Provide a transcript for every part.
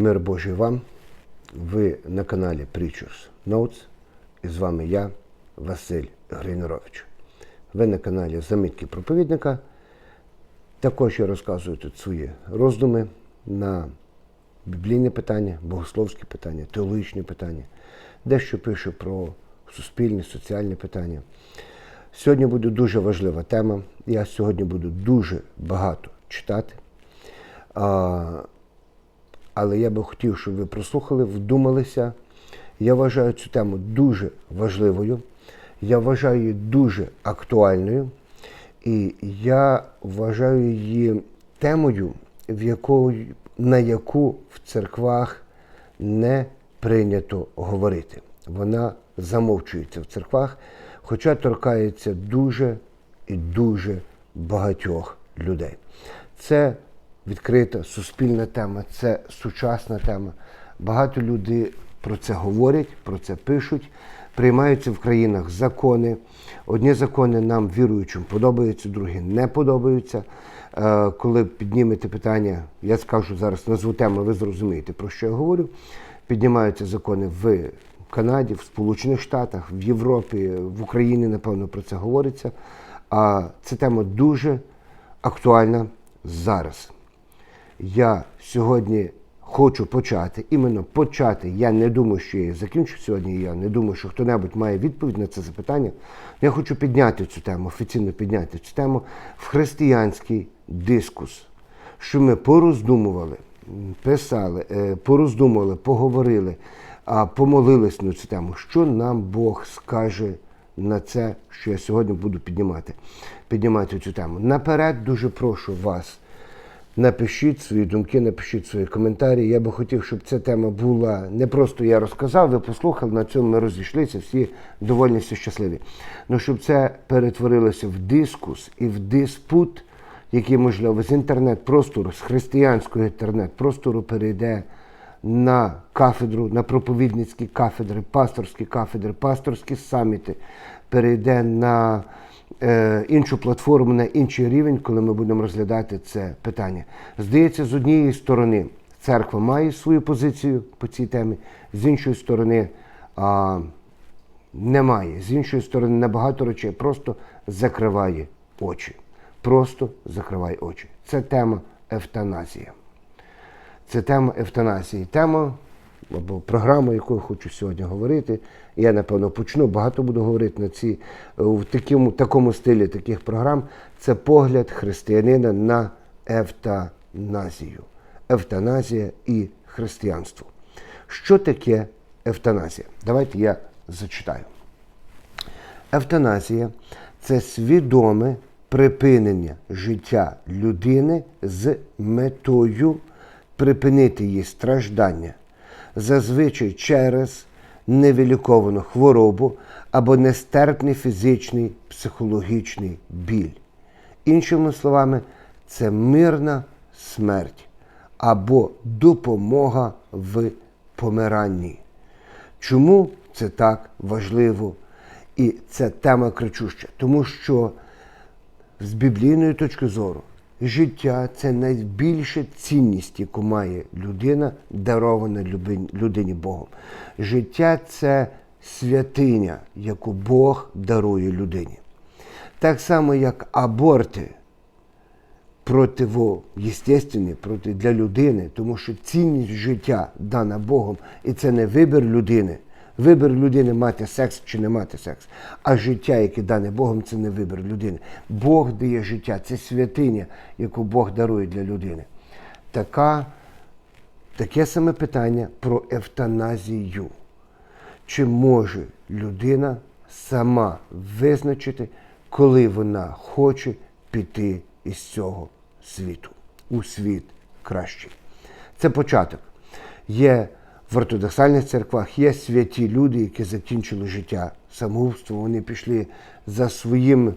Мир Божий вам. Ви на каналі Preachers Notes. І з вами я, Василь Гринерович. Ви на каналі Замітки проповідника. Також я розказую тут свої роздуми на біблійне питання, богословські питання, теологічні питання, дещо пишу про суспільні, соціальні питання. Сьогодні буде дуже важлива тема. Я сьогодні буду дуже багато читати. Але я би хотів, щоб ви прослухали, вдумалися. Я вважаю цю тему дуже важливою. Я вважаю її дуже актуальною. І я вважаю її темою, в якої, на яку в церквах не прийнято говорити. Вона замовчується в церквах, хоча торкається дуже і дуже багатьох людей. Це відкрита суспільна тема, це сучасна тема. Багато людей про це говорять, про це пишуть. Приймаються в країнах закони. Одні закони нам, віруючим, подобаються, другі не подобаються. Е, Коли піднімете питання, я скажу зараз назву тему, ви зрозумієте, про що я говорю. Піднімаються закони в Канаді, в Сполучених Штатах, в Європі, в Україні, напевно, про це говориться. А ця тема дуже актуальна зараз. Я сьогодні хочу почати, іменно почати. Я не думаю, що я її закінчу сьогодні. Я не думаю, що хто-небудь має відповідь на це запитання. Я хочу підняти цю тему, офіційно підняти цю тему в християнський дискус, що ми пороздумували, писали, е, пороздумували, поговорили, помолились на цю тему, що нам Бог скаже на це, що я сьогодні буду піднімати, піднімати цю тему. Наперед дуже прошу вас. Напишіть свої думки, напишіть свої коментарі. Я би хотів, щоб ця тема була не просто я розказав, ви послухали, на цьому ми розійшлися, всі довольні, всі щасливі. Ну щоб це перетворилося в дискус і в диспут, який, можливо, з інтернет-простору, з християнського інтернет-простору перейде на кафедру, на проповідницькі кафедри, пасторські кафедри, пасторські саміти, перейде на іншу платформу, на інший рівень, коли ми будемо розглядати це питання. Здається, з однієї сторони церква має свою позицію по цій темі, з іншої сторони а, немає. З іншої сторони, на багато речей просто закриває очі. Просто закриває очі. Це тема евтаназія. Це тема евтаназії. Тема або програма, яку я хочу сьогодні говорити. Я, напевно, почну, багато буду говорити на ці, в такому, такому стилі таких програм. Це погляд християнина на евтаназію. Евтаназія і християнство. Що таке евтаназія? Давайте я зачитаю. Евтаназія це свідоме припинення життя людини з метою припинити її страждання, зазвичай через невиліковану хворобу або нестерпний фізичний психологічний біль. Іншими словами, це мирна смерть або допомога в помиранні. Чому це так важливо? І це тема кричуща, тому що з біблійної точки зору життя це найбільша цінність, яку має людина, дарована людині Богом. Життя це святиня, яку Бог дарує людині. Так само, як аборти противоєстественні, проти для людини, тому що цінність життя дана Богом, і це не вибір людини. Вибір людини мати секс чи не мати секс. А життя, яке дане Богом, це не вибір людини. Бог дає життя, це святиня, яку Бог дарує для людини. Така, Таке саме питання про евтаназію. Чи може людина сама визначити, коли вона хоче піти із цього світу, у світ кращий? Це початок. Є в ортодоксальних церквах є святі люди, які закінчили життя самогубством. Вони пішли за своїм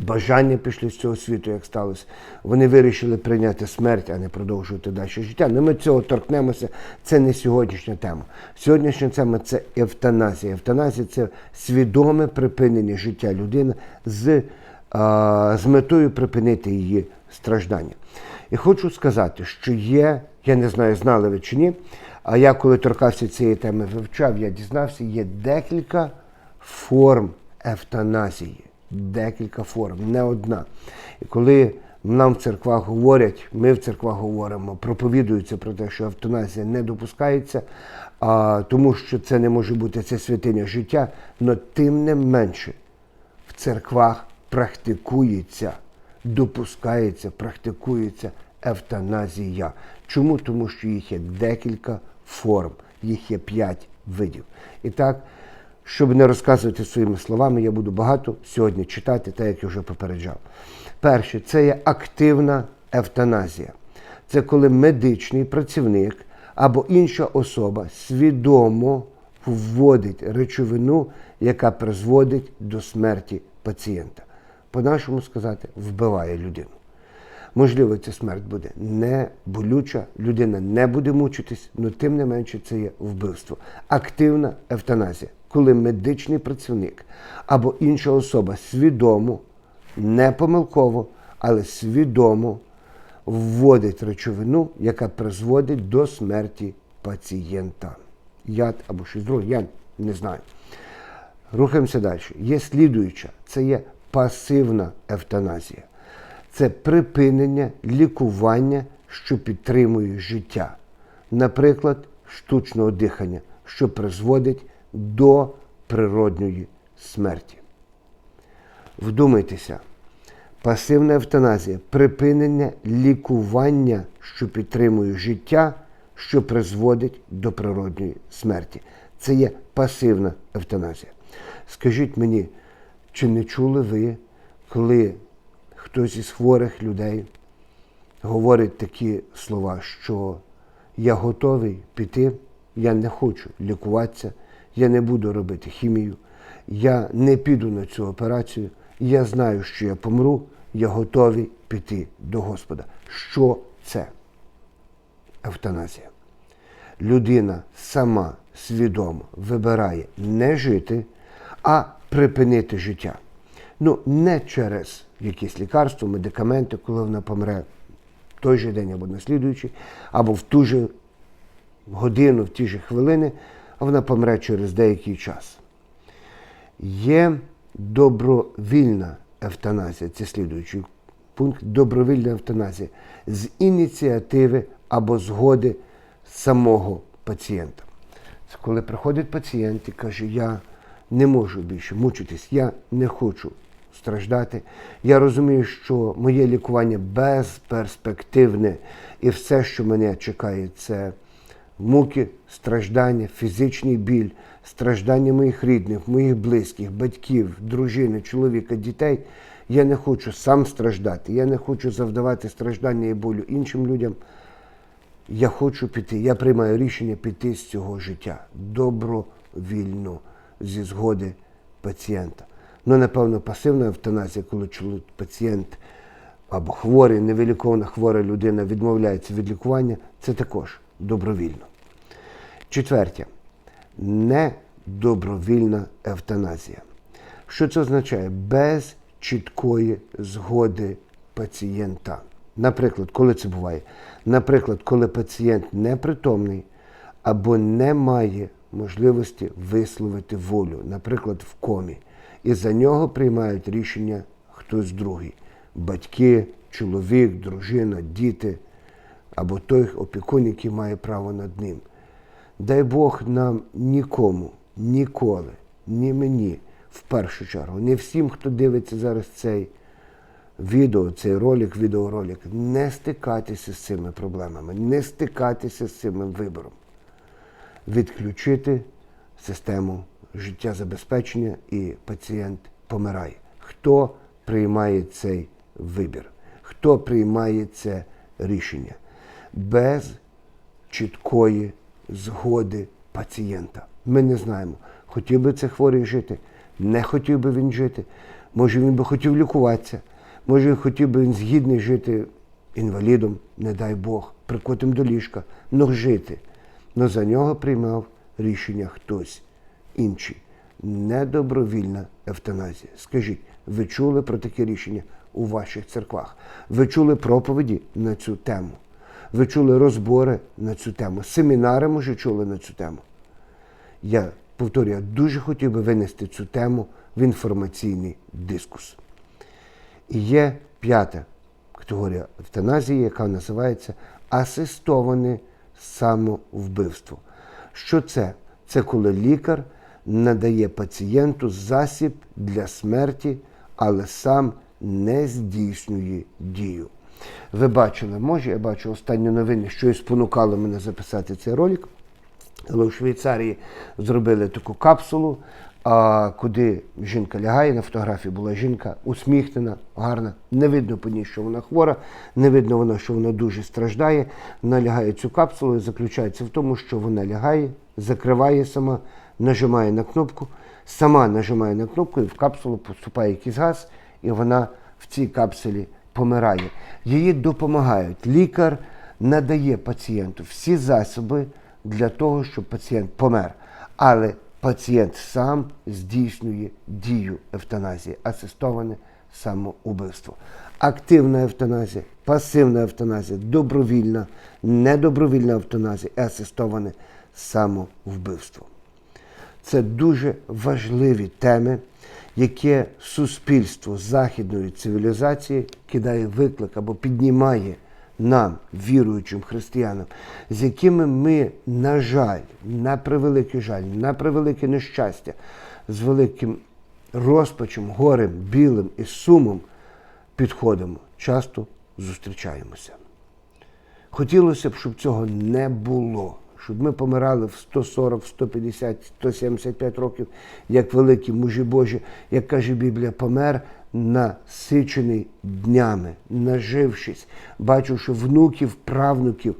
бажанням, пішли з цього світу, як сталося. Вони вирішили прийняти смерть, а не продовжувати далі життя. Ну ми цього торкнемося. Це не сьогоднішня тема. Сьогоднішня тема це евтаназія. Евтаназія це свідоме припинення життя людини з, з метою припинити її страждання. І хочу сказати, що є Я не знаю, знали ви чи ні. А я, коли торкався цієї теми, вивчав, я дізнався, є декілька форм евтаназії. Декілька форм, не одна. І коли нам в церквах говорять, ми в церквах говоримо, проповідуються про те, що евтаназія не допускається, а, тому що це не може бути це святиня життя, але тим не менше в церквах практикується, допускається, практикується евтаназія. Чому? Тому що їх є декілька форм, їх є п'ять видів. І так, щоб не розказувати своїми словами, я буду багато сьогодні читати, так як я вже попереджав. Перше, це є активна евтаназія. Це коли медичний працівник або інша особа свідомо вводить речовину, яка призводить до смерті пацієнта. По-нашому сказати, вбиває людину. Можливо, ця смерть буде не болюча, людина не буде мучитись, але тим не менше це є вбивство. Активна евтаназія, коли медичний працівник або інша особа свідомо, не помилково, але свідомо вводить речовину, яка призводить до смерті пацієнта. Яд або щось друге, я не знаю. Рухаємося далі. Є слідуюча, це є пасивна евтаназія. Це припинення лікування, що підтримує життя. Наприклад, штучного дихання, що призводить до природньої смерті. Вдумайтеся, пасивна евтаназія припинення лікування, що підтримує життя, що призводить до природньої смерті. Це є пасивна евтаназія. Скажіть мені, чи не чули ви, коли хтось із хворих людей говорить такі слова, що я готовий піти, я не хочу лікуватися, я не буду робити хімію, я не піду на цю операцію, я знаю, що я помру, я готовий піти до Господа. Що це? Евтаназія. Людина сама свідомо вибирає не жити, а припинити життя. Ну, не через якісь лікарство, медикаменти, коли вона помре в той же день або наслідуючий, або в ту же годину, в ті ж хвилини, а вона помре через деякий час. Є добровільна евтаназія, це слідуючий пункт добровільна евтаназія з ініціативи або згоди самого пацієнта. Це коли приходить пацієнт і каже, я не можу більше мучитись, я не хочу страждати. Я розумію, що моє лікування безперспективне, і все, що мене чекає, це муки, страждання, фізичний біль, страждання моїх рідних, моїх близьких, батьків, дружини, чоловіка, дітей. Я не хочу сам страждати, я не хочу завдавати страждання і болю іншим людям. Я хочу піти, я приймаю рішення піти з цього життя добровільно зі згоди пацієнта. Ну, напевно, пасивна евтаназія, коли пацієнт або хворий, невилікована хвора людина відмовляється від лікування, це також добровільно. Четвертє, недобровільна евтаназія. Що це означає? Без чіткої згоди пацієнта. Наприклад, коли це буває? Наприклад, коли пацієнт непритомний або не має можливості висловити волю, наприклад, в комі, і за нього приймають рішення хтось другий батьки, чоловік, дружина, діти або той опікун, який має право над ним. Дай Бог нам нікому, ніколи, ні мені, в першу чергу, не всім, хто дивиться зараз цей відео, цей ролик, відеоролик, не стикатися з цими проблемами, не стикатися з цим вибором. Відключити систему життєзабезпечення і пацієнт помирає. Хто приймає цей вибір? Хто приймає це рішення? Без чіткої згоди пацієнта. Ми не знаємо, хотів би це хворий жити, не хотів би він жити. Може він би хотів лікуватися, може хотів би він згідний жити інвалідом, не дай Бог, прикотим до ліжка, но жити. Но за нього приймав рішення хтось інший. Недобровільна евтаназія. Скажіть, ви чули про таке рішення у ваших церквах? Ви чули проповіді на цю тему? ви чули розбори на цю тему, семінари, може, чули на цю тему. Я повторюю, я дуже хотів би винести цю тему в інформаційний дискус. І є п'ята категорія евтаназії, яка називається асистоване самовбивство. Що це? Це коли лікар надає пацієнту засіб для смерті, але сам не здійснює дію. Ви бачили, може, я бачу останні новини, що і спонукало мене записати цей ролик. Але у Швейцарії зробили таку капсулу, куди жінка лягає, на фотографії була жінка усміхнена, гарна. Не видно по ній, що вона хвора, не видно вона, що вона дуже страждає. Вона лягає цю капсулу і заключається в тому, що вона лягає, закриває сама, нажимає на кнопку, сама нажимає на кнопку, і в капсулу поступає якийсь газ, і вона в цій капсулі помирає. Їй допомагають. Лікар надає пацієнту всі засоби для того, щоб пацієнт помер. Але пацієнт сам здійснює дію евтаназії, асистоване самоубивство. Активна евтаназія, пасивна евтаназія, добровільна, недобровільна евтаназія асистоване самовбивство. Це дуже важливі теми, які суспільство західної цивілізації кидає виклик або піднімає нам, віруючим християнам, з якими ми, на жаль, на превеликий жаль, на превелике нещастя, з великим розпачем, горем, білим і сумом підходимо, часто зустрічаємося. Хотілося б, щоб цього не було, щоб ми помирали в 140, 150, 175 років, як великі мужі Божі, як каже Біблія, помер насичений днями, нажившись, бачивши внуків, правнуків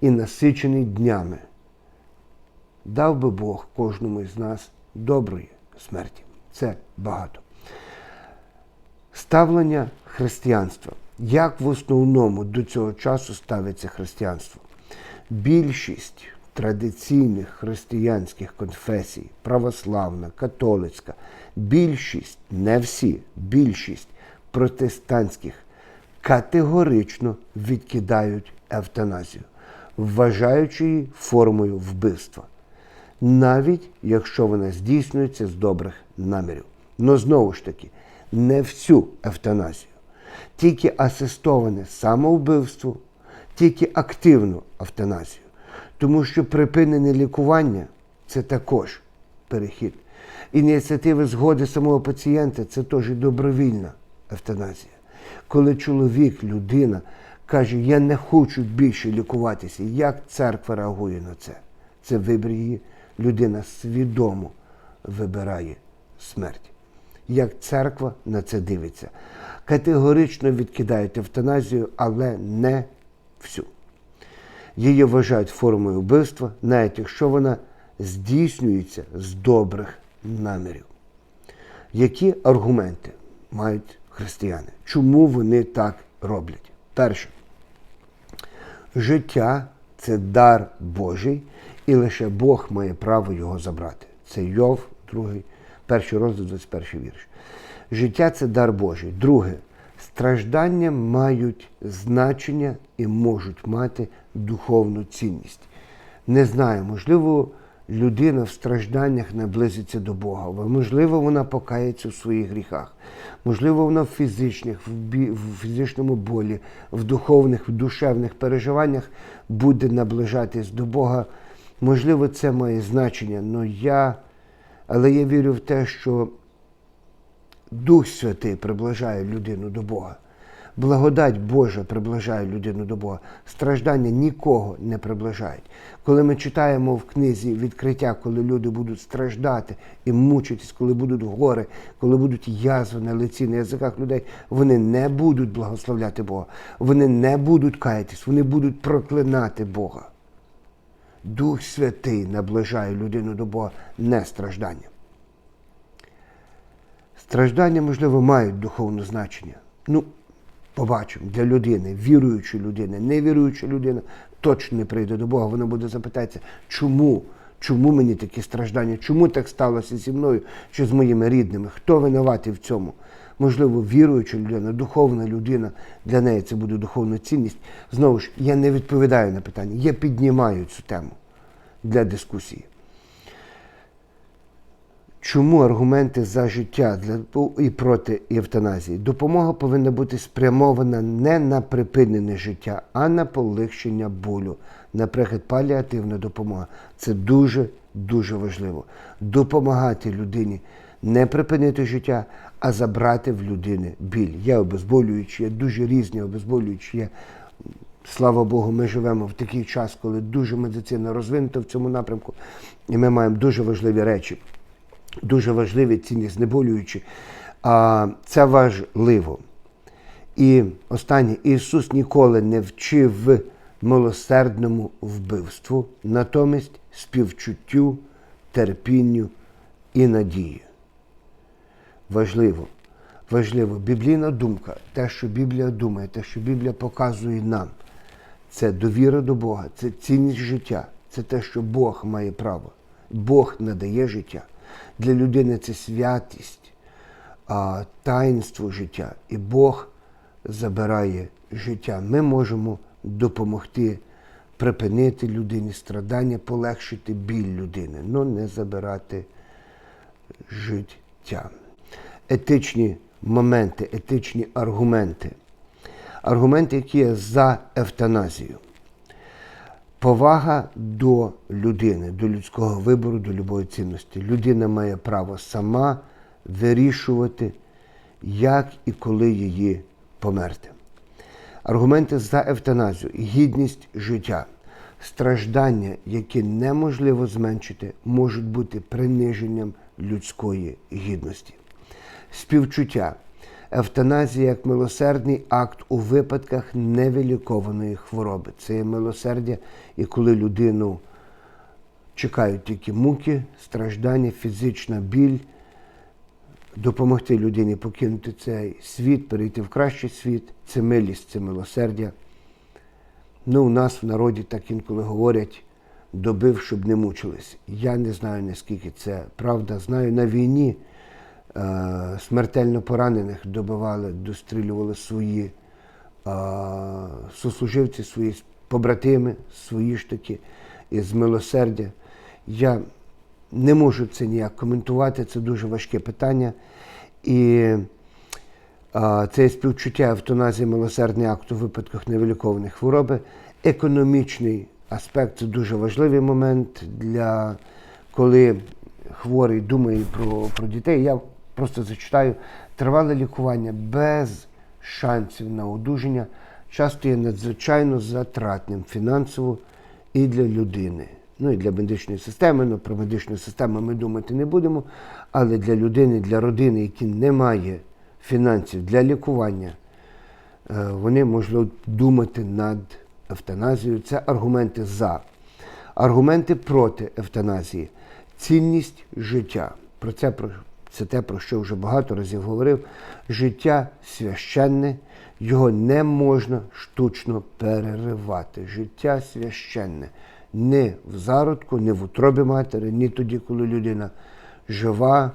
і насичений днями. Дав би Бог кожному із нас доброї смерті. Це багато. Ставлення християнства. Як в основному до цього часу ставиться християнство? Більшість традиційних християнських конфесій, православна, католицька, більшість, не всі, більшість протестантських категорично відкидають евтаназію, вважаючи її формою вбивства, навіть якщо вона здійснюється з добрих намірів. Но знову ж таки, не всю евтаназію, тільки асистоване самовбивство, тільки активну евтаназію. Тому що припинене лікування це також перехід. Ініціативи згоди самого пацієнта це теж добровільна евтаназія. Коли чоловік, людина каже, я не хочу більше лікуватися, як церква реагує на це? Це вибір її. Людина свідомо вибирає смерть. Як церква на це дивиться. Категорично відкидають евтаназію, але не всю. Її вважають формою вбивства, навіть якщо вона здійснюється з добрих намірів. Які аргументи мають християни? Чому вони так роблять? Перше, життя це дар Божий, і лише Бог має право його забрати. Це Йов, другий, перший розділ, 21 вірш. Життя це дар Божий. Друге, страждання мають значення і можуть мати духовну цінність. Не знаю, можливо, людина в стражданнях наблизиться до Бога, можливо, вона покається в своїх гріхах, можливо, вона в фізичних, в, фізичному болі, в духовних, в душевних переживаннях буде наближатись до Бога. Можливо, це має значення, но я... але я вірю в те, що Дух Святий приближає людину до Бога. Благодать Божа приближає людину до Бога. Страждання нікого не приближають. Коли ми читаємо в книзі відкриття, коли люди будуть страждати і мучитись, коли будуть гори, коли будуть язви на лиці, на язиках людей, вони не будуть благословляти Бога, вони не будуть каятись, вони будуть проклинати Бога. Дух Святий наближає людину до Бога, не страждання. Страждання, можливо, мають духовне значення. Ну, побачимо, для людини, віруючої людини, невіруюча людина точно не прийде до Бога. Вона буде запитатися, чому? Чому мені такі страждання? Чому так сталося зі мною чи з моїми рідними? Хто винуватий в цьому? можливо, віруюча людина, духовна людина, для неї це буде духовна цінність. Знову ж, я не відповідаю на питання, я піднімаю цю тему для дискусії. Чому аргументи за життя для, і проти евтаназії? Допомога повинна бути спрямована не на припинення життя, а на полегшення болю. Наприклад, паліативна допомога. Це дуже дуже важливо. Допомагати людині не припинити життя, а забрати в людини біль. Є обезболюючі, є дуже різні обезболюючі. Є Слава Богу, ми живемо в такий час, коли дуже медицина розвинута в цьому напрямку, і ми маємо дуже важливі речі, дуже важливі цінні знеболюючі. А це важливо. І останнє, Ісус ніколи не вчив милосердному вбивству, натомість співчуттю, терпінню і надії. Важливо, важливо, біблійна думка, те, що Біблія думає, те, що Біблія показує нам, це довіра до Бога, це цінність життя, це те, що Бог має право. Бог надає життя. Для людини це святість, таїнство життя. І Бог забирає життя. Ми можемо допомогти припинити людині страдання, полегшити біль людини, але не забирати життя. Етичні моменти, етичні аргументи. Аргументи, які є за евтаназію. Повага до людини, до людського вибору, до любої цінності. Людина має право сама вирішувати, як і коли її померти. Аргументи за евтаназію, гідність життя, страждання, які неможливо зменшити, можуть бути приниженням людської гідності. Співчуття. Евтаназія як милосердний акт у випадках невилікованої хвороби. Це є милосердя, і коли людину чекають тільки муки, страждання, фізична біль, допомогти людині покинути цей світ, перейти в кращий світ, це милість, це милосердя. Ну, у нас в народі так інколи говорять, добив, щоб не мучились. Я не знаю, наскільки це правда. Знаю, на війні смертельно поранених добивали, дострілювали свої е, сослуживці, свої побратими, свої ж таки, із милосердя. Я не можу це ніяк коментувати, це дуже важке питання. І а, це співчуття евтаназії милосердний акт у випадках невилікованої хвороби. Економічний аспект це дуже важливий момент для коли хворий думає про, про дітей. Я просто зачитаю тривале лікування без шансів на одужання часто є надзвичайно затратним фінансово і для людини. Ну і для медичної системи, ну про медичну систему ми думати не будемо, але для людини, для родини, які не має фінансів для лікування, е, вони можуть думати над евтаназією. Це аргументи за. Аргументи проти евтаназії. Цінність життя. Про це це те, про що вже багато разів говорив. Життя священне, його не можна штучно переривати. Життя священне. Не в зародку, не в утробі матері, ні тоді, коли людина жива,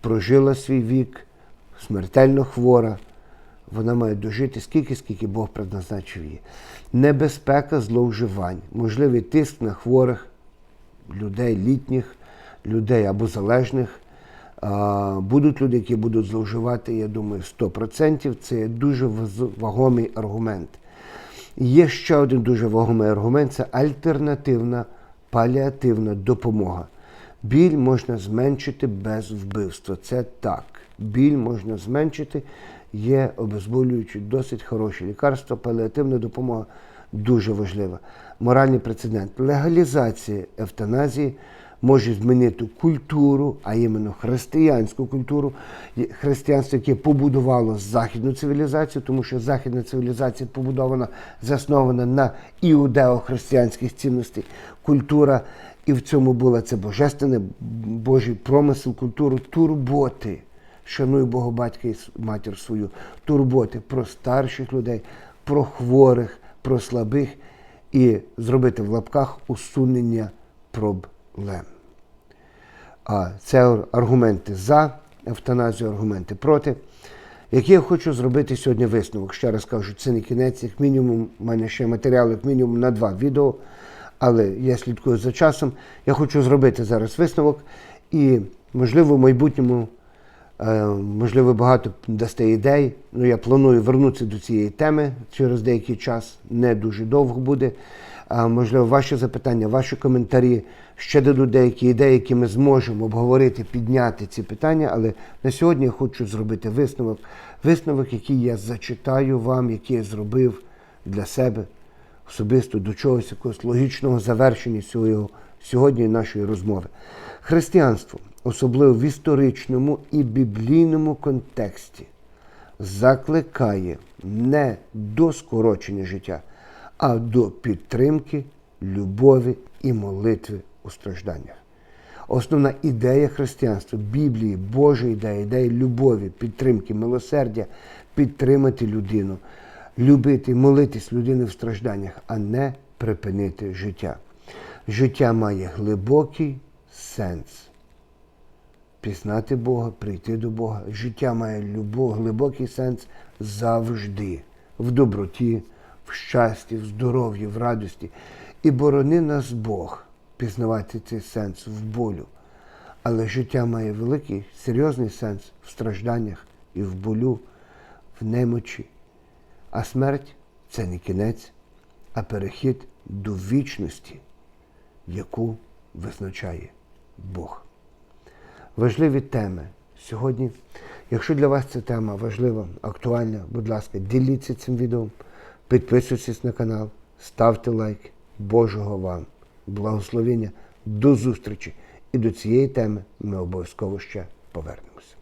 прожила свій вік, смертельно хвора. Вона має дожити скільки, скільки Бог предназначив її. Небезпека зловживань, можливий тиск на хворих людей, літніх, людей або залежних. Будуть люди, які будуть зловживати, я думаю, 100%. Це дуже вагомий аргумент. Є ще один дуже вагомий аргумент це альтернативна паліативна допомога. Біль можна зменшити без вбивства. Це так. Біль можна зменшити, є обезболюючі, досить хороші лікарства, паліативна допомога дуже важлива. Моральний прецедент. Легалізація евтаназії може змінити культуру, а іменно християнську культуру, християнство, яке побудувало західну цивілізацію, тому що західна цивілізація побудована, заснована на іудео-християнських цінностей, культура, і в цьому була це божественне, Божий промисел, культуру турботи. Шануй Бога батька і матір свою, турботи про старших людей, про хворих, про слабих і зробити в лапках усунення проблем проблем. А це аргументи за евтаназію, аргументи проти. Який я хочу зробити сьогодні висновок. Ще раз кажу, це не кінець, як мінімум, у мене ще матеріал, як мінімум на два відео. Але я слідкую за часом. Я хочу зробити зараз висновок і, можливо, в майбутньому, е, можливо, багато дасте ідей. Ну, я планую вернутися до цієї теми через деякий час, не дуже довго буде. Можливо, ваші запитання, ваші коментарі ще дадуть деякі ідеї, які ми зможемо обговорити, підняти ці питання. Але на сьогодні я хочу зробити висновок. Висновок, який я зачитаю вам, який я зробив для себе особисто до чогось якогось логічного завершення цього, сьогодні нашої розмови. Християнство, особливо в історичному і біблійному контексті, закликає не до скорочення життя, а до підтримки, любові і молитви у стражданнях. Основна ідея християнства, Біблії, Божа ідея, ідея любові, підтримки, милосердя, підтримати людину, любити, молитись людини в стражданнях, а не припинити життя. Життя має глибокий сенс. Пізнати Бога, прийти до Бога. Життя має любов, глибокий сенс завжди, в доброті, в щасті, в здоров'ї, в радості. І борони нас Бог пізнавати цей сенс в болю. Але життя має великий, серйозний сенс в стражданнях і в болю, в немочі. А смерть це не кінець, а перехід до вічності, яку визначає Бог. Важливі теми сьогодні. Якщо для вас ця тема важлива, актуальна, будь ласка, діліться цим відео, підписуйтесь на канал, ставте лайк. Божого вам благословення. До зустрічі! І до цієї теми ми обов'язково ще повернемося.